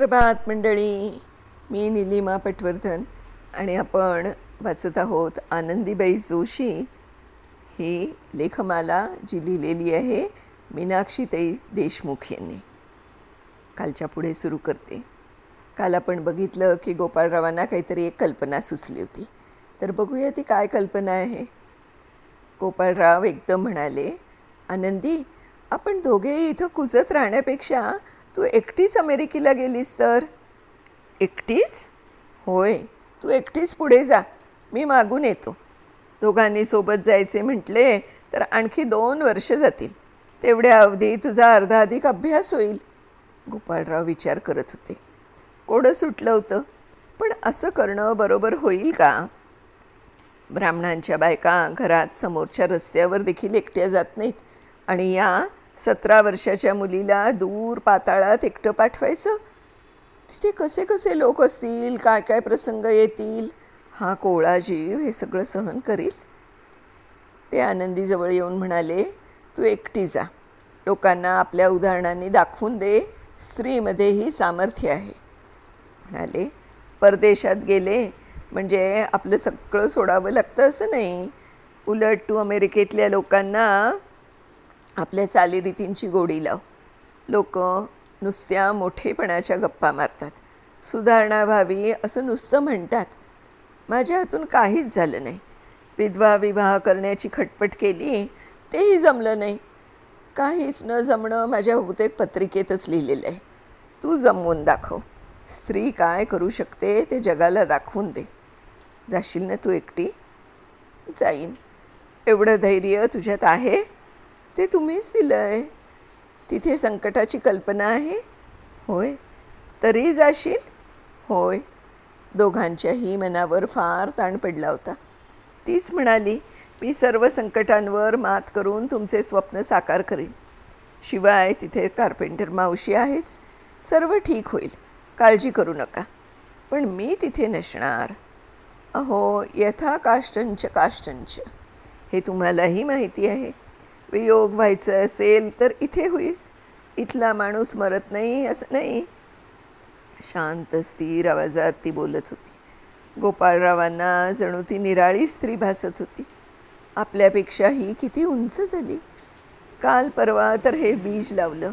प्रभात मंडळी. मी निलिमा पटवर्धन आणि आपण वाचत आहोत आनंदीबाई जोशी. ही लेखमाला जी लिहिलेली आहे मीनाक्षीताई देशमुख यांनी. कालच्या पुढे सुरू करते. काल आपण बघितलं की गोपाळरावांना काहीतरी एक कल्पना सुचली होती. तर बघूया ती काय कल्पना आहे. गोपाळराव एकदम म्हणाले आनंदी आपण दोघेही इथं कुजत राहण्यापेक्षा तू एकटीच अमेरिकेला गेलीस तर? एकटीच? होय तू एकटीच पुढे जा. मी मागून येतो. दोघांनी सोबत जायचे म्हटले तर आणखी दोन वर्ष जातील. तेवढ्या अवधी तुझा अर्धा अधिक अभ्यास होईल. गोपाळराव विचार करत होते. कोडं सुटलं होतं पण असं करणं बरोबर होईल का? ब्राह्मणांच्या बायका घरात समोरच्या रस्त्यावर देखील एकट्या जात नाहीत आणि या सतरा वर्षाच्या मुलीला दूर पाताळात एकटं पाठवायचं? तिथे कसे कसे लोक असतील? काय काय प्रसंग येतील? हा कोळा जीव हे सगळं सहन करील? ते आनंदीजवळ येऊन म्हणाले तू एकटी जा. लोकांना आपल्या उदाहरणांनी दाखवून दे. स्त्रीमध्येही सामर्थ्य आहे. म्हणाले परदेशात गेले म्हणजे आपलं सगळं सोडावं लागतं असं नाही. उलट तू अमेरिकेतल्या लोकांना आपल्या चालीरीतींची गोडी लाव. लोक नुसत्या मोठेपणाच्या गप्पा मारतात. सुधारणा व्हावी असं नुसतं म्हणतात. माझ्या हातून काहीच झालं नाही. विधवा विवाह करण्याची खटपट केली तेही जमलं नाही. काहीच न जमणं माझ्या बहुतेक पत्रिकेतच लिहिलेलं आहे. तू जमवून दाखव. स्त्री काय करू शकते ते जगाला दाखवून दे. जाशील ना तू एकटी? जाईन. एवढं धैर्य तुझ्यात आहे? ते तुम्हीच दिलं आहे तिथे संकटाची कल्पना आहे? होय. तरी जाशील? होय. दोघांच्याही मनावर फार ताण पडला होता. तीच म्हणाली मी सर्व संकटांवर मात करून तुमचे स्वप्न साकार करीन. शिवाय तिथे कार्पेंटर मावशी आहेच सर्व ठीक होईल. काळजी करू नका. पण मी तिथे नसणार. अहो यथा काष्टंच काष्टंच. हे तुम्हालाही माहिती आहे. वियोग व्हायचं असेल तर इथे होईल. इथला माणूस मरत नाही असं नाही. शांत स्थिर आवाजात ती बोलत होती. गोपाळरावांना जणू ती निराळी स्त्री भासत होती. आपल्यापेक्षा ही किती उंच झाली. काल परवा तर हे बीज लावलं.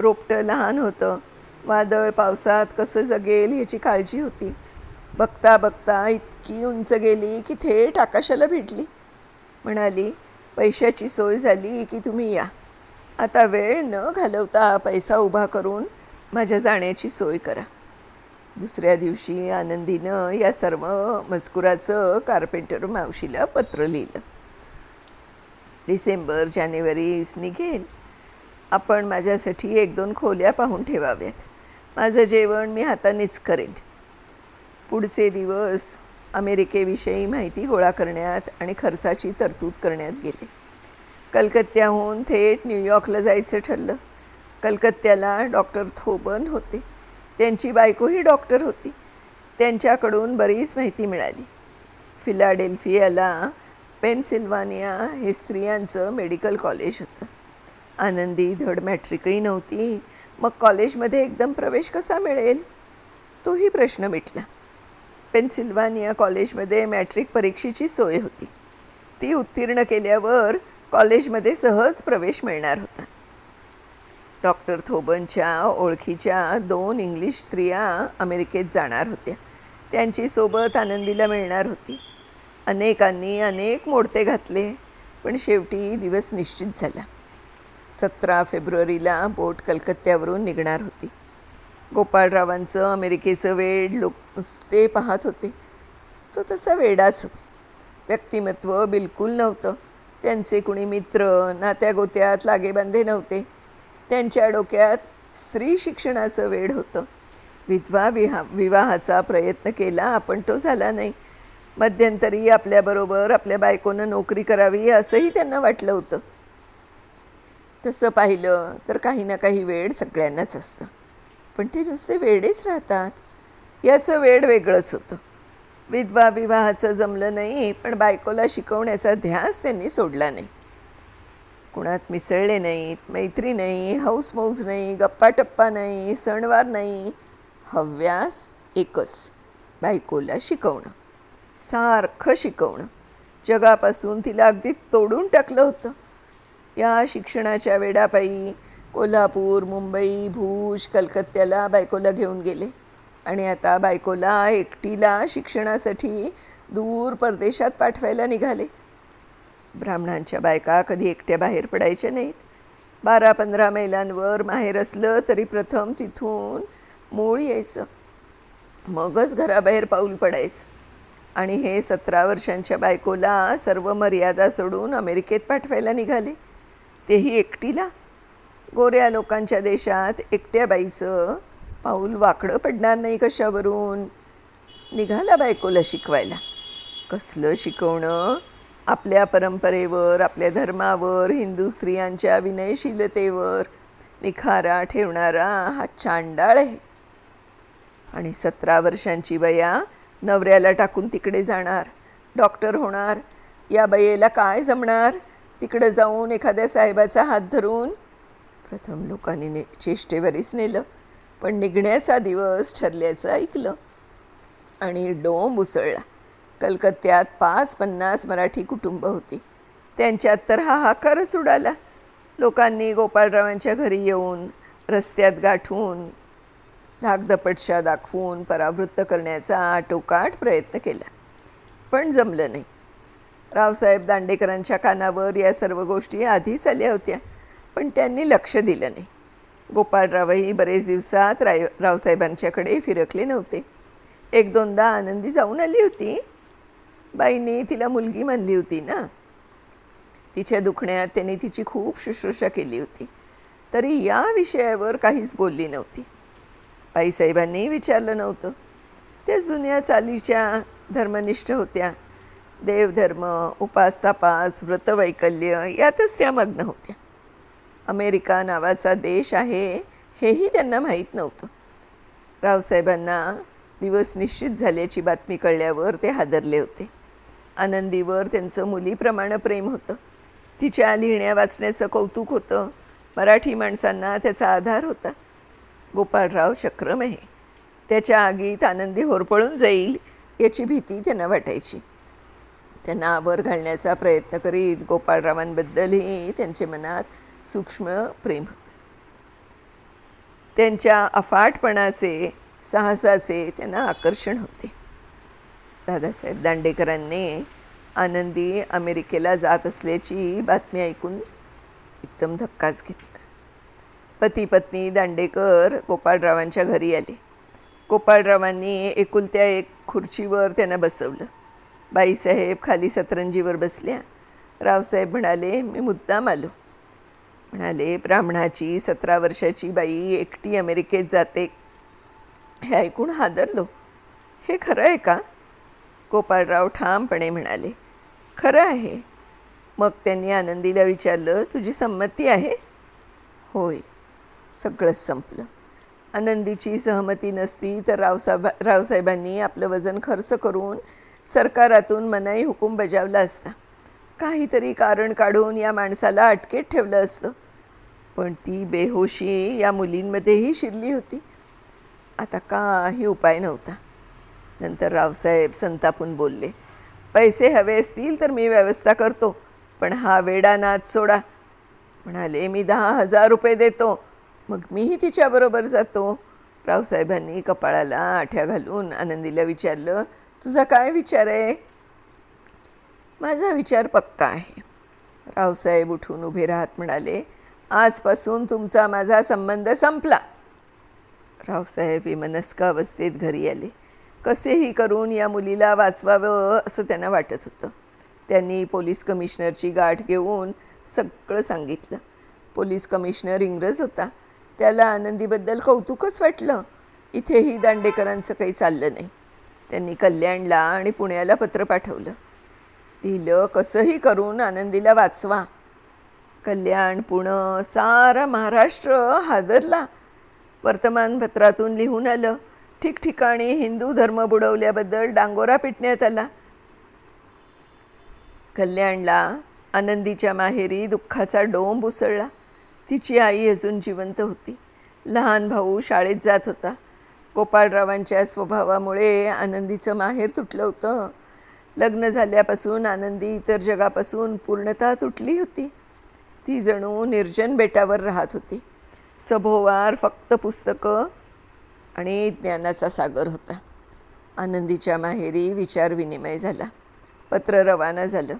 रोपटं लहान होतं. वादळ पावसात कसं जगेल याची काळजी होती. बघता बघता इतकी उंच गेली की थेट आकाशाला भेटली. म्हणाली पैशाची सोय झाली की तुम्ही या. आता वेळ न घालवता पैसा उभा करून माझ्या जाण्याची सोय करा. दुसऱ्या दिवशी आनंदीनं या सर्व मजकुराचं कार्पेंटर मावशीला पत्र लिहिलं. डिसेंबर जानेवारीस निघेन आपण माझ्यासाठी एक दोन खोल्या पाहून ठेवाव्यात. माझं जेवण मी हातानेच करेन. पुढचे दिवस अमेरिकेविषयी माहिती गोळा करण्यात आणि खर्चाची तरतूद करण्यात गेले. कलकत्त्याहून थेट न्यूयॉर्कला जायचं ठरलं. कलकत्त्याला डॉक्टर थोबन होते. त्यांची बायकोही डॉक्टर होती. त्यांच्याकडून बरीच माहिती मिळाली. फिलाडेल्फियाला पेनसिल्वानिया हे स्त्रियांचं मेडिकल कॉलेज होतं. आनंदी धड मॅट्रिकही नव्हती. मग कॉलेजमध्ये एकदम प्रवेश कसा मिळेल? तोही प्रश्न मिटला. पेन्सिल्वानिया कॉलेजमध्ये मॅट्रिक परीक्षेची सोय होती. ती उत्तीर्ण केल्यावर कॉलेजमध्ये सहज प्रवेश मिळणार होता. डॉक्टर थोबनच्या ओळखीच्या दोन इंग्लिश स्त्रिया अमेरिकेत जाणार होत्या. त्यांची सोबत आनंदीला मिळणार होती. अनेकांनी अनेक मोडते घातले पण शेवटी दिवस निश्चित झाला. सतरा फेब्रुवारीला बोट कलकत्त्यावरून निघणार होती. गोपाळरावांचं अमेरिकेचं वेड लोक ते पाहत होते. तो तसा वेडाच व्यक्तिमत्व बिलकुल नव्हतं. त्यांचे कुणी मित्र नात्या गोत्यात लागेबांधे नव्हते. त्यांच्या डोक्यात स्त्री शिक्षणाचं वेड होतं. विधवा विहा विवाहाचा प्रयत्न केला आपण तो झाला नाही. मध्यंतरी आपल्याबरोबर आपल्या बायकोनं नोकरी करावी असंही त्यांना वाटलं होतं. तसं पाहिलं तर काही ना काही वेळ सगळ्यांनाच असतं. पण ते नुसते वेडेच राहतात. याचं वेड वेगळंच होतं. विधवा विवाहाचं जमलं नाही पण बायकोला शिकवण्याचा ध्यास त्यांनी सोडला नाही. कुणात मिसळले नाहीत मैत्री नाही हौस मौज नाही गप्पाटप्पा नाही सणवार नाही. हव्यास एकच बायकोला शिकवणं. सारखं शिकवणं. जगापासून तिला अगदी तोडून टाकलं होतं. या शिक्षणाच्या वेडापायी कोल्हापूर मुंबई भूज कलकत्त्याला बायकोला घेऊन गेले. आणि आता बायकोला एकटीला शिक्षणासाठी दूर परदेशात पाठवायला निघाले. ब्राह्मणांच्या बायका कधी एकट्या बाहेर पडायच्या नाहीत. बारा पंधरा मैलांवर माहेर असलं तरी प्रथम तिथून मूळ यायचं. मगच घराबाहेर पाऊल पडायचं. आणि हे सतरा वर्षांच्या बायकोला सर्व मर्यादा सोडून अमेरिकेत पाठवायला निघाले. तेही एकटीला. गोऱ्या लोकांच्या देशात एकट्या बाईचं पाऊल वाकडं पडणार नाही कशावरून? निघाला बायकोला शिकवायला. कसलं शिकवणं? आपल्या परंपरेवर आपल्या धर्मावर हिंदू स्त्रियांच्या विनयशीलतेवर. निखारा ठेवणारा हा चांडाळ आहे. आणि सतरा वर्षांची बया नवऱ्याला टाकून तिकडे जाणार. डॉक्टर होणार. या बयेला काय जमणार? तिकडे जाऊन एखाद्या साहेबाचा हात धरून प्रथम लोकांनी ने चेष्टेवरीच नेलं पण निघण्याचा दिवस ठरल्याचं ऐकलं. आणि डोंब उसळला. कलकत्त्यात पाच पन्नास मराठी कुटुंब होती. त्यांच्यात तर हा हाकारच उडाला. लोकांनी गोपाळरावांच्या घरी येऊन रस्त्यात गाठून धाकधपटशा दाखवून परावृत्त करण्याचा आटोकाट प्रयत्न केला. पण जमलं नाही. रावसाहेब दांडेकरांच्या कानावर या सर्व गोष्टी आधीच आल्या होत्या. पण त्यांनी लक्ष दिलं नाही. गोपाळरावही बरेच दिवसात राय रावसाहेबांच्याकडे फिरकले नव्हते. एक दोनदा आनंदी जाऊन आली होती. बाईंनी तिला मुलगी मानली होती ना? तिच्या दुखण्यात त्यांनी तिची खूप शुश्रूषा केली होती. तरी या विषयावर काहीच बोलली नव्हती. बाईसाहेबांनी विचारलं नव्हतं. त्या जुन्या चालीच्या धर्मनिष्ठ होत्या. देवधर्म उपास तापास व्रतवैकल्य यातच त्या मग्न होत्या. अमेरिका नावाचा देश आहे हेही त्यांना माहीत नव्हतं. रावसाहेबांना दिवस निश्चित झाल्याची बातमी कळल्यावर ते हादरले होते. आनंदीवर त्यांचं मुलीप्रमाणे प्रेम होतं. तिच्या लिहिण्या वाचण्याचं कौतुक होतं. मराठी माणसांना त्याचा आधार होता. गोपाळराव चक्रम आहे. त्याच्या आगीत आनंदी होरपळून जाईल याची भीती त्यांना वाटायची. त्यांना आवर घालण्याचा प्रयत्न करीत गोपाळरावांबद्दलही त्यांच्या मनात सूक्ष्म प्रेम. त्यांच्या अफाटपणाचे साहसाचे त्यांना आकर्षण होते. दादासाहेब दांडेकरांनी आनंदी अमेरिकेला जात असल्याची बातमी ऐकून एकदम धक्काच घेतला. पती पत्नी दांडेकर गोपाळरावांच्या घरी आले. गोपाळरावांनी एकुलत्या एक खुर्चीवर त्यांना बसवलं. बाईसाहेब खाली सतरंजीवर बसल्या. रावसाहेब म्हणाले मी मुद्दाम आलो. म्हणाले ब्राह्मणाची सतरा वर्षाची बाई एकटी अमेरिकेत जाते. हे ऐकून हादरलो. हे खरं आहे का? गोपाळराव ठामपणे म्हणाले खरं आहे. मग त्यांनी आनंदीला विचारलं तुझी संमती आहे? होय. सगळंच संपलं. आनंदीची सहमती नसती तर रावसाहेब रावसाहेबांनी आपलं वजन खर्च करून सरकारातून मनाई हुकूम बजावला असता. काहीतरी कारण काढून या माणसाला अटकेत ठेवलं असतं. पण ती बेहोशी या मुलींमध्येही शिरली होती. आता काही उपाय नव्हता. नंतर रावसाहेब संतापून बोलले पैसे हवे असतील तर मी व्यवस्था करतो पण हा वेडा नाच सोडा. म्हणाले मी दहा हजार रुपये देतो मग मीही तिच्याबरोबर जातो. रावसाहेबांनी कपाळाला आठ्या घालून आनंदीला विचारलं तुझा काय विचार आहे? माझा विचार पक्का आहे. रावसाहेब उठून उभे राहत म्हणाले आजपासून तुमचा माझा संबंध संपला. रावसाहेब विमनस्क अवस्थेत घरी आले. कसेही करून या मुलीला वाचवावं असं त्यांना वाटत होतं. त्यांनी पोलीस कमिशनरची गाठ घेऊन सगळं सांगितलं. पोलीस कमिशनर इंग्रज होता. त्याला आनंदीबद्दल कौतुकच वाटलं. इथेही दांडेकरांचं काही चाललं नाही. त्यांनी कल्याणला आणि पुण्याला पत्र पाठवलं. लिहिलं कसंही करून आनंदीला वाचवा. कल्याण पुणं सारा महाराष्ट्र हादरला. वर्तमानपत्रातून लिहून आलं ठिकठिकाणी हिंदू धर्म बुडवल्याबद्दल डांगोरा पिटण्यात आला. कल्याणला आनंदीच्या माहेरी दुःखाचा डोंब उसळला. तिची आई अजून जिवंत होती. लहान भाऊ शाळेत जात होता. गोपाळरावांच्या स्वभावामुळे आनंदीचं माहेर तुटलं होतं. लग्न झाल्यापासून आनंदी इतर जगापासून पूर्णतः तुटली होती. ती जणू निर्जन बेटावर राहत होती. सभोवार फक्त पुस्तकं आणि ज्ञानाचा सागर होता. आनंदीच्या माहेरी विचारविनिमय झाला. पत्र रवाना झालं.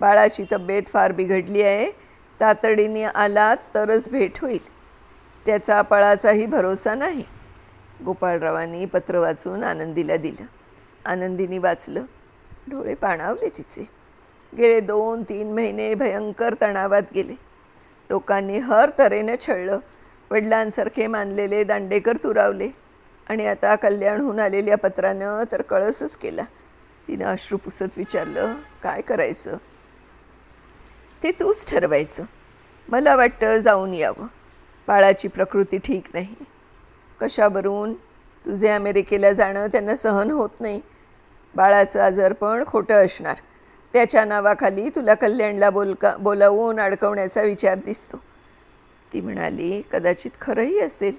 बाळाची तब्येत फार बिघडली आहे. तातडीने आलात तरच भेट होईल. त्याचा पळाचाही भरोसा नाही. गोपाळरावांनी पत्र वाचून आनंदीला दिलं. आनंदीने वाचलं. डोळे पाणावले तिचे. गेले दोन तीन महिने भयंकर तणावात गेले. लोकांनी हर तऱ्हेनं छळलं. वडिलांसारखे मानलेले दांडेकर तुरावले आणि आता कल्याणहून आलेल्या पत्रानं तर कळसच केला. तिनं अश्रू पुसत विचारलं काय करायचं? ते तूच ठरवायचं. मला वाटतं जाऊन यावं. बाळाची प्रकृती ठीक नाही. कशावरून? तुझे अमेरिकेला जाणं त्यांना सहन होत नाही. बाळाचं आजारपण खोटं असणार. त्याच्या नावाखाली तुला कल्याणला बोलका बोलावून अडकवण्याचा विचार दिसतो. ती म्हणाली कदाचित खरंही असेल.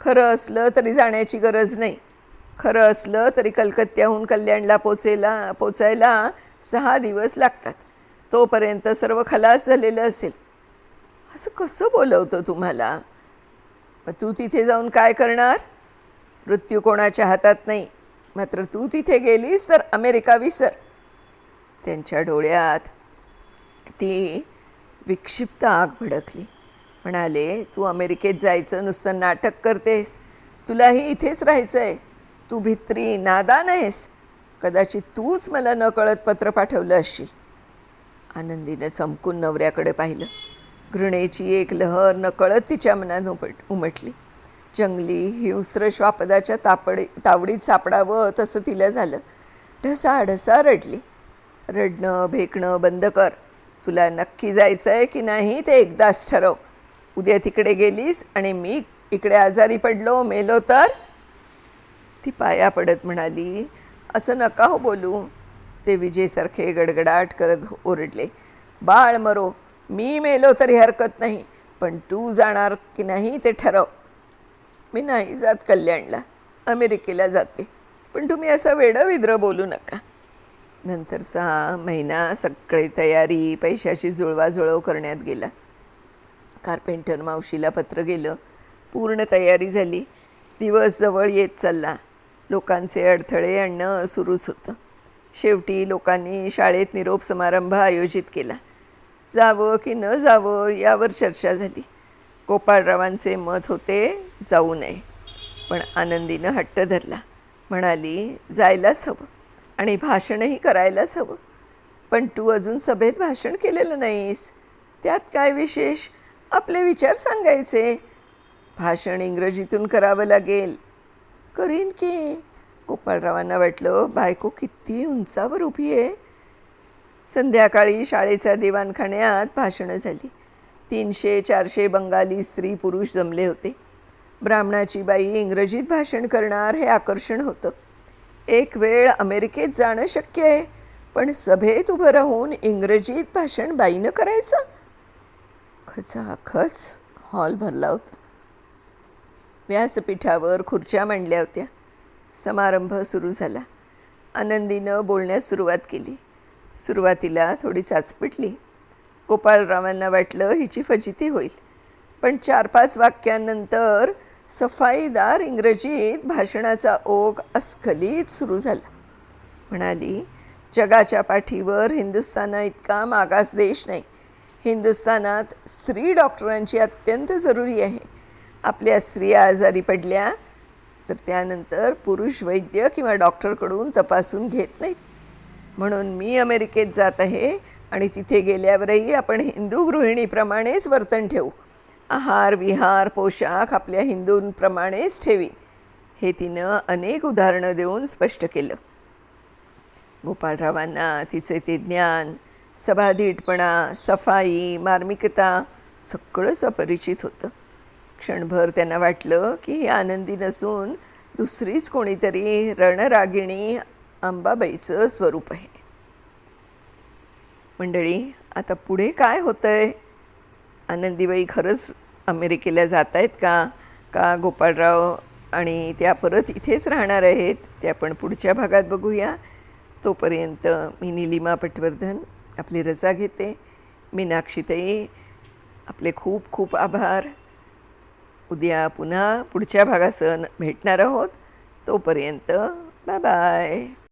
खरं असलं तरी जाण्याची गरज नाही. खरं असलं तरी कलकत्त्याहून कल्याणला पोचेला पोचायला सहा दिवस लागतात. तोपर्यंत सर्व खलास झालेलं असेल. असं कसं बोलवतं तुम्हाला? मग तू तिथे जाऊन काय करणार? मृत्यू कोणाच्या हातात नाही. मात्र तू तिथे गेलीस तर अमेरिका विसर. त्यांच्या डोळ्यात ती विक्षिप्त आग भडकली. म्हणाले तू अमेरिकेत जायचं नुसतं नाटक करतेस. तुलाही इथेच राहायचं आहे तू भित्री नादान आहेस कदाचित तूच मला न कळत पत्र पाठवलं असशील. आनंदीनं चमकून नवऱ्याकडे पाहिलं. घृणेची एक लहर नकळत तिच्या मनात उमट उमटली. जंगली हिंस्र श्वापदाच्या तापडी तावडीत सापडावं तसं तिला झालं. ढसा ढसा रडली. रडणं भेकणं बंद कर. तुला नक्की जायचं आहे की नाही ते एकदाच ठरव. उद्या तिकडे गेलीस आणि मी इकडे आजारी पडलो मेलो तर? ती पाया पडत म्हणाली असं नका हो बोलू. ते विजेसारखे गडगडाट करत ओरडले बाळ मरो मी मेलो तरी हरकत नाही पण तू जाणार की नाही ते ठरव. मी नाही जात कल्याणला अमेरिकेला जाते पण तुम्ही असं वेडं विद्र बोलू नका. नंतरचा महिना सगळी तयारी पैशाची जुळवाजुळव करण्यात गेला. कार्पेंटर मावशीला पत्र गेलं. पूर्ण तयारी झाली. दिवस जवळ येत चालला. लोकांचे अडथळे आणणं सुरूच होतं. शेवटी लोकांनी शाळेत निरोप समारंभ आयोजित केला. जावं की न जावं यावर चर्चा झाली. गोपाळरावांचे मत होते जाऊ नये. पण आनंदीनं हट्ट धरला. म्हणाली जायलाच हवं. आणि भाषणही करायलाच हवं पण तू अजून सभेत भाषण केलेलं नाहीस. त्यात काय विशेष? आपले विचार सांगायचे. भाषण इंग्रजीतून करावं लागेल. करीन की. गोपाळरावांना वाटलं बायको किती उंचावर उभी आहे. संध्याकाळी शाळेच्या दिवाणखान्यात भाषणं झाली. तीनशे चारशे बंगाली स्त्री पुरुष जमले होते. ब्राह्मणाची बाई इंग्रजीत भाषण करणार हे आकर्षण होतं. एक वेळ अमेरिकेत जाणं शक्य आहे पण सभेत उभं राहून इंग्रजीत भाषण बाईनं करायचं? खचाखच हॉल भरला होता. व्यासपीठावर खुर्च्या मांडल्या होत्या. समारंभ सुरू झाला. आनंदीनं बोलण्यास सुरुवात केली. सुरुवातीला थोडी चाचपिटली. गोपाळरावांना वाटलं हिची फजिती होईल पण चार पाच वाक्यांनंतर सफाईदार इंग्रजीत भाषणाचा ओघ अस्खलित सुरू झाला. म्हणाली जगाच्या पाठीवर हिंदुस्थाना इतका मागास देश नाही. हिंदुस्थानात स्त्री डॉक्टरांची अत्यंत जरुरी आहे. आपल्या स्त्रिया आजारी पडल्या तर त्यानंतर पुरुष वैद्य किंवा डॉक्टरकडून तपासून घेत नाहीत. म्हणून मी अमेरिकेत जात आहे आणि तिथे गेल्यावरही आपण हिंदू गृहिणीप्रमाणेच वर्तन ठेवू. आहार विहार पोशाख आपल्या हिंदूंप्रमाणेच ठेवीन हे तिनं अनेक उदाहरणं देऊन स्पष्ट केलं. गोपाळरावांना तिचे ते ज्ञान सभाधीटपणा सफाई मार्मिकता सगळंच अपरिचित होतं. क्षणभर त्यांना वाटलं की ही आनंदी नसून दुसरीच कोणीतरी रणरागिणी अंबाबाईचं स्वरूप आहे. मंडळी आता पुढे काय होतं आहे आनंदीबाई खरंच अमेरिकेला जात आहेत का? का गोपाळराव आणि त्या परत इथेच राहणार आहेत? ते आपण पुढच्या भागात बघूया. तोपर्यंत मी निलिमा पटवर्धन आपली रजा घेते. मीनाक्षीताई आपले खूप खूप आभार. उद्या पुन्हा पुढच्या भागासह भेटणार आहोत. तोपर्यंत बाय बाय.